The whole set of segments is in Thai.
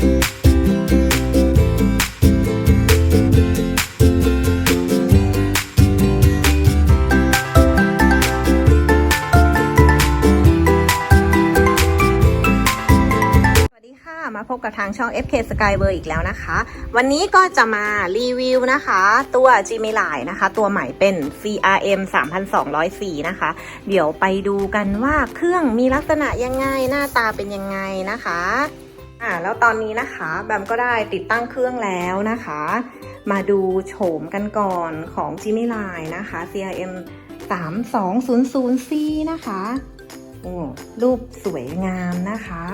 สวัสดีค่ะมาพบกับทางช่อง FK Skyway อีกแล้วนะคะ วันนี้ก็จะมารีวิวนะคะ ตัว g m i l i นะคะ ตัวใหม่เป็น CRM 3204 นะคะ เดี๋ยวไปดูกันว่าเครื่องมีลักษณะยังไง หน้าตาเป็นยังไงนะคะ อ่าแล้วตอนนี้นะคะแบมก็ได้ติดตั้งเครื่องแล้วนะคะ มาดูโฉมกันก่อนของ g m i l i นะคะ CRM 3200C นะคะโอ้รูปสวยงามนะคะ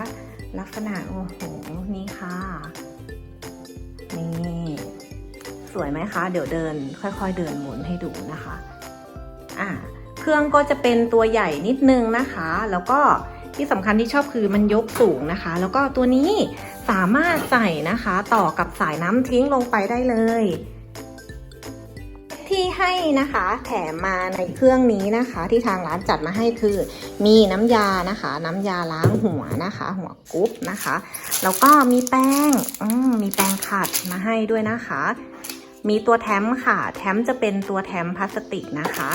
ลักษณะโอ้โหนี่ค่ะนี่สวยไหมคะ เดี๋ยวเดิน ค่อยๆเดินหมุนให้ดูนะคะอ่าเครื่องก็จะเป็นตัวใหญ่นิดนึงนะคะ แล้วก็ ที่สำคัญที่ชอบคือมันยกสูงนะคะ แล้วก็ตัวนี้สามารถใส่นะคะต่อกับสายน้ำทิ้งลงไปได้เลย ที่ให้นะคะแถมมาในเครื่องนี้นะคะ ที่ทางร้านจัดมาให้คือ มีน้ำยานะคะ น้ำยาล้างหัวนะคะ หัวกรุ๊ปนะคะ แล้วก็มีแป้งมมีแป้งขัดมาให้ด้วยนะคะ มีตัวแถมค่ะ แถมจะเป็นตัวแถมพลาสติกนะคะ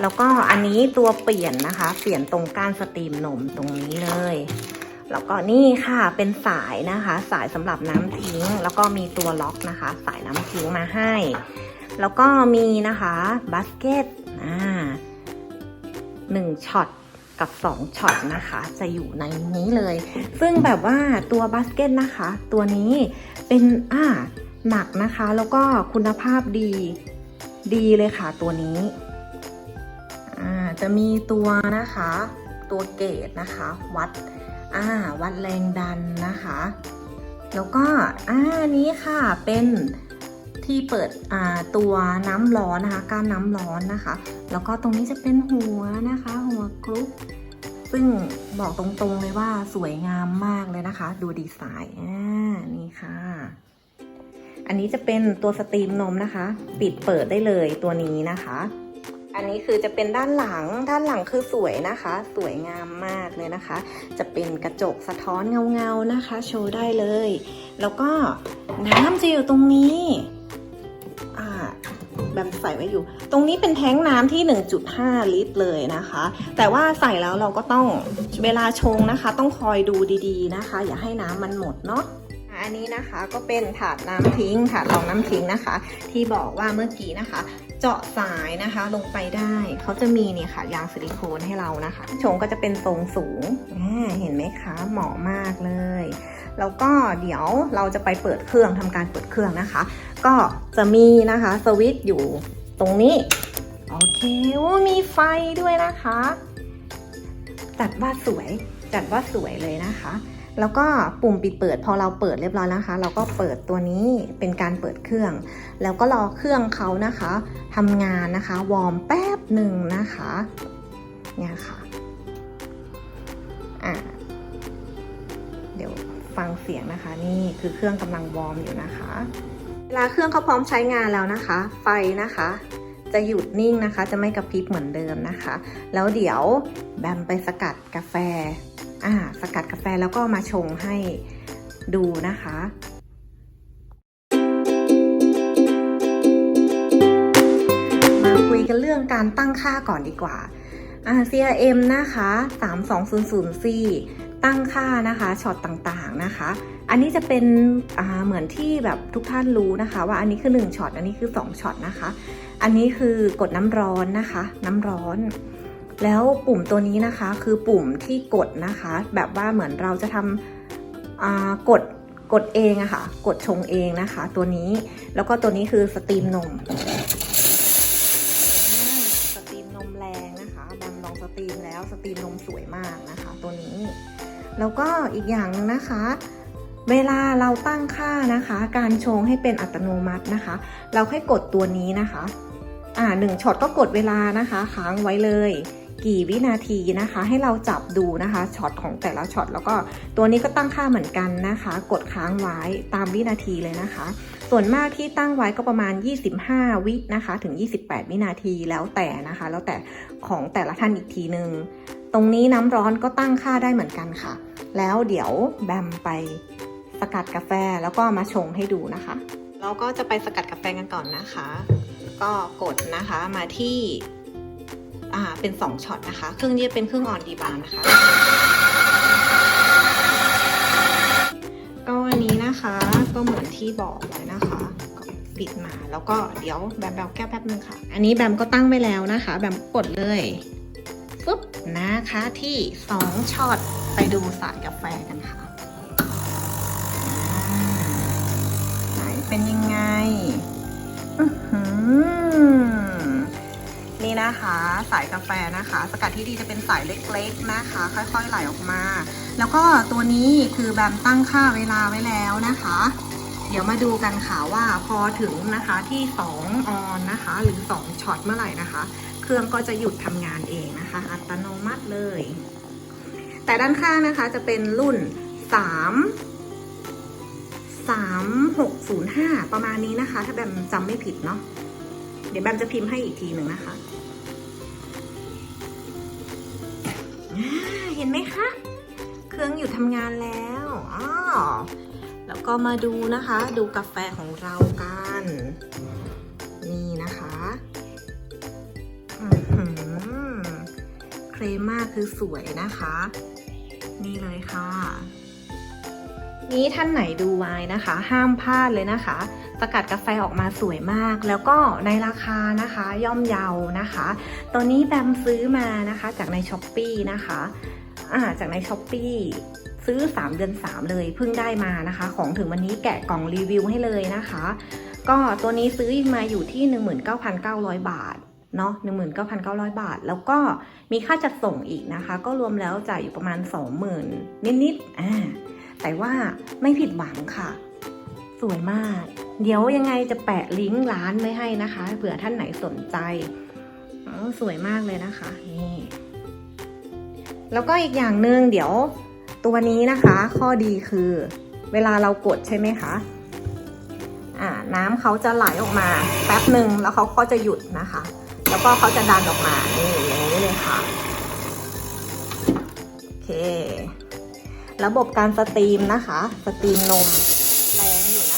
แล้วก็อันนี้ตัวเปลี่ยนนะคะ เปลี่ยนตรงก้านสตรีมนมตรงนี้เลย แล้วก็นี่ค่ะเป็นสายนะคะ สายสำหรับน้ำทิ้ง แล้วก็มีตัวล็อกนะคะ สายน้ำทิ้งมาให้ แล้วก็มีนะคะบาสเกตอ่าหนึ่งช็อตกับสองช็อตนะคะ จะอยู่ในนี้เลย ซึ่งแบบว่าตัวบาสเกตนะคะ ตัวนี้เป็นอ่าหนักนะคะ แล้วก็คุณภาพดีดีเลยค่ะตัวนี้ จะมีตัวนะคะ ตัวเกจนะคะ วัดอ่าวัดแรงดันนะคะ แล้วก็อ่านี้ค่ะเป็นที่เปิดอ่าตัวน้ำร้อนนะคะกานน้ำร้อนนะคะ แล้วก็ตรงนี้จะเป็นหัวนะคะ หัวกรุ๊ปซึ่งบอกตรงๆเลยว่าสวยงามมากเลยนะคะ ดูดีไซน์อ่านี่ค่ะ อันนี้จะเป็นตัวสตรีมนมนะคะ ปิดเปิดได้เลยตัวนี้นะคะ อันนี้คือจะเป็นด้านหลัง ด้านหลังคือสวยนะคะ สวยงามมากเลยนะคะ จะเป็นกระจกสะท้อนเงาๆนะคะ โชว์ได้เลย แล้วก็น้ำจะอยู่ตรงนี้แบมใส่ไว้อยู่ ตรงนี้เป็นแท้งน้ำที่ 1.5 ลิตรเลยนะคะ แต่ว่าใส่แล้วเราก็ต้องเวลาชงนะคะ ต้องคอยดูดีๆนะคะ อย่าให้น้ำมันหมดเนาะอันนี้นะคะก็เป็นถาดน้ำทิ้งถาดรองน้ำทิ้งนะคะ ที่บอกว่าเมื่อกี้นะคะ เจาะสายนะคะลงไปได้เขาจะมีเนี่ยค่ะยางซิลิโคนให้เรานะคะชงก็จะเป็นทรงสูงเห็นไหมคะเหมาะมากเลยแล้วก็เดี๋ยวเราจะไปเปิดเครื่องทำการเปิดเครื่องนะคะ ก็จะมีนะคะสวิตช์อยู่ตรงนี้โอเคโอ้มีไฟด้วยนะคะ จัดว่าสวยจัดว่าสวยเลยนะคะ แล้วก็ปุ่มปิดเปิดพอเราเปิดเรียบร้อยนะคะ เราก็เปิดตัวนี้เป็นการเปิดเครื่อง แล้วก็รอเครื่องเขานะคะทำงานนะคะ วอร์มแป๊บหนึ่งนะคะเนี่ยค่ะอะเดี๋ยวฟังเสียงนะคะ นี่คือเครื่องกำลังวอร์มอยู่นะคะเวลาเครื่องเขาพร้อมใช้งานแล้วนะคะ ไฟนะคะจะหยุดนิ่งนะคะ จะไม่กระพริบเหมือนเดิมนะคะ แล้วเดี๋ยวแบมไปสกัดกาแฟ อ่าสกัดกาแฟแล้วก็มาชงให้ดูนะคะมาคุยกันเรื่องการตั้งค่าก่อนดีกว่า CRM นะคะ 3200C ตั้งค่านะคะช็อตต่างๆนะคะ อันนี้จะเป็นเหมือนที่แบบทุกท่านรู้นะคะ ว่าอันนี้คือ1ช็อต อันนี้คือ2ช็อตนะคะ อันนี้คือกดน้ำร้อนนะคะ น้ำร้อน แล้วปุ่มตัวนี้นะคะคือปุ่มที่กดนะคะ แบบว่าเหมือนเราจะทำกดกดเองอะค่ะ กดชงเองนะคะ ตัวนี้แล้วก็ตัวนี้คือสตรีมนมสตรีมนมแรงนะคะแบมลองสตรีมแล้วสตรีมนมสวยมากนะคะ ตัวนี้ แล้วก็อีกอย่างหนึงนะคะเวลาเราตั้งค่านะคะ การชงให้เป็นอัตโนมัตินะคะ เราให้กดตัวนี้นะคะ อ่าหนึ่งช็อตก็กดเวลานะคะ ค้างไว้เลย กี่วินาทีนะคะ ให้เราจับดูนะคะช็อตของแต่ละช็อตแล้วก็ตัวนี้ก็ตั้งค่าเหมือนกันนะคะ กดค้างไว้ตามวินาทีเลยนะคะ ส่วนมากที่ตั้งไว้ก็ประมาณ 25 วินะคะถึง 28 วินาทีแล้วแต่นะคะ แล้วแต่ของแต่ละท่านอีกทีหนึ่งตรงนี้น้ำร้อนก็ตั้งค่าได้เหมือนกันค่ะ แล้วเดี๋ยวแบมไปสกัดกาแฟแล้วก็มาชงให้ดูนะคะ เราก็จะไปสกัดกาแฟกันก่อนนะคะ ก็กดนะคะมาที่ อ่าเป็น 2ช็อตนะคะ เครื่องนี้เป็นเครื่องออนดีบานนะคะ ก็วันนี้นะคะก็เหมือนที่บอกไว้นะคะปิดมาแล้วก็เดี๋ยวแบมแบมแก้วแป๊บนึงค่ะ อันนี้แบมก็ตั้งไว้แล้วนะคะ แบมกดเลยปุ๊บนะคะที่2ช็อตไปดูสายกาแฟกันค่ะไหนเป็นยังไง อื้อหือ นะคะ สายกาแฟนะคะ สกัดที่ดีจะเป็นสายเล็กๆนะคะ ค่อยๆไหลออกมา แล้วก็ตัวนี้คือแบมตั้งค่าเวลาไว้แล้วนะคะ เดี๋ยวมาดูกันค่ะว่าพอถึงนะคะที่ 2 ออนนะคะ หรือ 2ช็อตเมื่อไหร่นะคะ เครื่องก็จะหยุดทำงานเองนะคะ อัตโนมัติเลย แต่ด้านข้างนะคะจะเป็นรุ่น 3 3605 ประมาณนี้นะคะ ถ้าแบมจำไม่ผิดเนาะเดี๋ยวแบมจะพิมพ์ให้อีกทีหนึ่งนะคะ เห็นไหมคะ เครื่องหยุดทำงานแล้วอ๋อแล้วก็มาดูนะคะ ดูกาแฟของเรากัน นี่นะคะเครมมากคือสวยนะคะ นี่เลยค่ะ นี้ท่านไหนดูไว้นะคะ ห้ามพลาดเลยนะคะ สกัดกาแฟออกมาสวยมาก แล้วก็ในราคานะคะ ย่อมเยานะคะ ตัวนี้แบมซื้อมานะคะจากในช้อปปีนะคะ อ่าจากในช้อปปีซื้อ 3 เดือน 3 เลยเพิ่งได้มานะคะ ของถึงวันนี้แกะกล่องรีวิวให้เลยนะคะ ก็ตัวนี้ซื้อมาอยู่ที่ 19,900 บาทเนาะ19,900 บาท แล้วก็มีค่าจัดส่งอีกนะคะ ก็รวมแล้วจ่ายอยู่ประมาณ 20,000 นิดๆอ่าแต่ว่าไม่ผิดหวังค่ะ สวยมาก เดี๋ยวยังไงจะแปะลิงก์ร้านไว้ให้นะคะเผื่อท่านไหนสนใจสวยมากเลยนะคะ นี่ แล้วก็อีกอย่างหนึ่งเดี๋ยวตัวนี้นะคะ ข้อดีคือเวลาเรากดใช่ไหมคะอ่าน้ำเขาจะไหลออกมาแป๊บหนึ่งแล้วเขาก็จะหยุดนะคะ แล้วก็เขาจะดันออกมานี่อย่างนี้เลยค่ะโอเค ระบบการสตรีมนะคะ สตรีมนมแรงอยู่นะ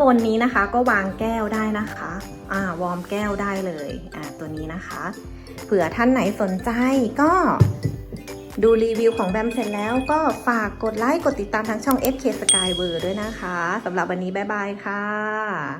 บนนี้นะคะก็วางแก้วได้นะคะอ่าวอร์มแก้วได้เลยอ่าตัวนี้นะคะ เผื่อท่านไหนสนใจก็ดูรีวิวของแบมเสร็จแล้วก็ฝากกดไลค์ กดติดตามทั้งช่อง FK Sky w o r ด้วยนะคะสำหรับวันนี้บ๊ายบายค่ะ